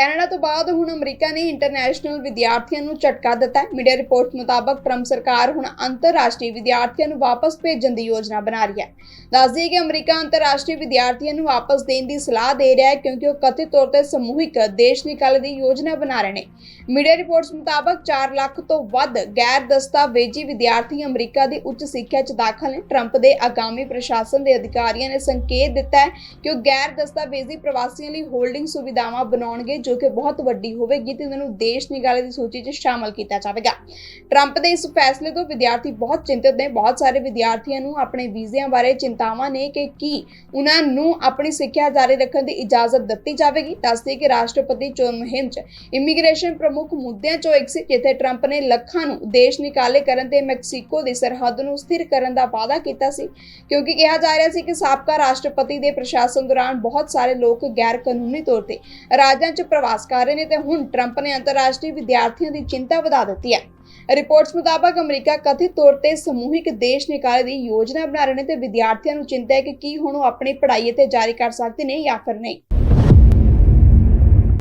Canada ਤੋਂ ਬਾਅਦ ਹੁਣ ਅਮਰੀਕਾ ਨੇ ਇੰਟਰਨੈਸ਼ਨਲ ਵਿਦਿਆਰਥੀਆਂ ਨੂੰ ਝਟਕਾ ਦਿੱਤਾ ਹੈ। ਮੀਡੀਆ ਰਿਪੋਰਟ ਮੁਤਾਬਕ ਟਰੰਪ ਸਰਕਾਰ ਹੁਣ ਅੰਤਰਰਾਸ਼ਟਰੀ ਵਿਦਿਆਰਥੀਆਂ ਨੂੰ ਵਾਪਸ ਭੇਜਣ ਦੀ ਯੋਜਨਾ ਬਣਾ ਰਹੀ ਹੈ। ਦੱਸਦੀ ਹੈ ਕਿ ਅਮਰੀਕਾ ਅੰਤਰਰਾਸ਼ਟਰੀ ਵਿਦਿਆਰਥੀਆਂ ਨੂੰ ਵਾਪਸ ਦੇਣ ਦੀ ਸਲਾਹ ਦੇ ਰਿਹਾ ਹੈ ਕਿਉਂਕਿ ਉਹ ਕਥਿਤ ਤੌਰ ਤੇ ਸਮੂਹਿਕ ਦੇਸ਼ ਨਿਕਾਲੇ ਦੀ ਯੋਜਨਾ ਬਣਾ ਰਹੇ ਨੇ। ਮੀਡੀਆ ਰਿਪੋਰਟਸ ਮੁਤਾਬਕ 4 ਲੱਖ ਤੋਂ ਵੱਧ ਗੈਰ ਦਸਤਾਵੇਜ਼ੀ ਵਿਦਿਆਰਥੀ ਅਮਰੀਕਾ ਦੀ ਉੱਚ ਸਿੱਖਿਆ 'ਚ ਦਾਖਲ ਨੇ। ਟਰੰਪ ਦੇ ਆਗਾਮੀ ਪ੍ਰਸ਼ਾਸਨ ਦੇ ਅਧਿਕਾਰੀਆਂ ਨੇ ਸੰਕੇਤ ਦਿੱਤਾ ਹੈ ਕਿ ਉਹ ਗੈਰ ਦਸਤਾਵੇਜ਼ੀ ਪ੍ਰਵਾਸੀਆਂ ਲਈ ਹੋਲਡਿੰਗ ਸੁਵਿਧਾਵਾਂ ਬਣਾਉਣਗੇ ਜੋ ਕਿ ਬਹੁਤ ਵੱਡੀ ਹੋਵੇਗੀ ਤੇ ਉਹਨਾਂ ਨੂੰ ਦੇਸ਼ ਨਿਕਾਲੇ ਦੀ ਸੂਚੀ 'ਚ ਸ਼ਾਮਲ ਕੀਤਾ ਜਾਵੇਗਾ। ਟਰੰਪ ਦੇ ਇਸ ਫੈਸਲੇ ਤੋਂ ਵਿਦਿਆਰਥੀ ਬਹੁਤ ਚਿੰਤਤ ਨੇ। ਬਹੁਤ ਸਾਰੇ ਵਿਦਿਆਰਥੀਆਂ ਨੂੰ ਆਪਣੇ ਵੀਜ਼ਿਆਂ ਬਾਰੇ ਚਿੰਤਾਵਾਂ ਨੇ ਕਿ ਕੀ ਉਹਨਾਂ ਨੂੰ ਆਪਣੀ ਸਿੱਖਿਆ ਜਾਰੀ ਰੱਖਣ ਦੀ ਇਜਾਜ਼ਤ ਦਿੱਤੀ ਜਾਵੇਗੀ। ਦੱਸਦੇ ਕਿ ਰਾਸ਼ਟਰਪਤੀ ਚੋਣ ਮੁਹਿੰਮ 'ਚ ਇਮੀਗ੍ਰੇਸ਼ਨ ਪ੍ਰਮੁੱਖ ਮੁੱਦਿਆਂ 'ਚੋਂ ਇੱਕ ਸੀ, ਜਿੱਥੇ ਟਰੰਪ ਨੇ ਲੱਖਾਂ ਨੂੰ ਦੇਸ਼ ਨਿਕਾਲੇ ਕਰਨ ਤੇ ਮੈਕਸੀਕੋ ਦੀ ਸਰਹੱਦ ਨੂੰ ਸਥਿਰ ਕਰਨ ਦਾ ਵਾਅਦਾ ਕੀਤਾ ਸੀ। ਕਿਉਂਕਿ ਕਿਹਾ ਜਾ ਰਿਹਾ ਸੀ ਕਿ ਸਾਬਕਾ ਰਾਸ਼ਟਰਪਤੀ ਦੇ ਪ੍ਰਸ਼ਾਸਨ ਦੌਰਾਨ ਬਹੁਤ ਸਾਰੇ ਲੋਕ ਗੈਰ ਕਾਨੂੰਨੀ ਤੌਰ ਤੇ ਰਾਜਾਂ 'ਚ ਪ੍ਰਵਾਸ ਕਰ ਰਹੇ ਨੇ ਤੇ ਹੁਣ ਟਰੰਪ ਨੇ ਅੰਤਰਰਾਸ਼ਟਰੀ ਵਿਦਿਆਰਥੀਆਂ ਦੀ ਚਿੰਤਾ ਵਧਾ ਦਿੱਤੀ ਹੈ। ਰਿਪੋਰਟਸ ਮੁਤਾਬਕ ਅਮਰੀਕਾ ਕਥਿਤ ਤੌਰ ਤੇ ਸਮੂਹਿਕ ਦੇਸ਼ ਨਿਕਾਲੇ ਦੀ ਯੋਜਨਾ ਬਣਾ ਰਹੇ ਨੇ ਤੇ ਵਿਦਿਆਰਥੀਆਂ ਨੂੰ ਚਿੰਤਾ ਹੈ ਕਿ ਕੀ ਹੁਣ ਉਹ ਆਪਣੀ ਪੜ੍ਹਾਈ ਇੱਥੇ ਜਾਰੀ ਕਰ ਸਕਦੇ ਨੇ ਜਾਂ ਫਿਰ ਨਹੀਂ।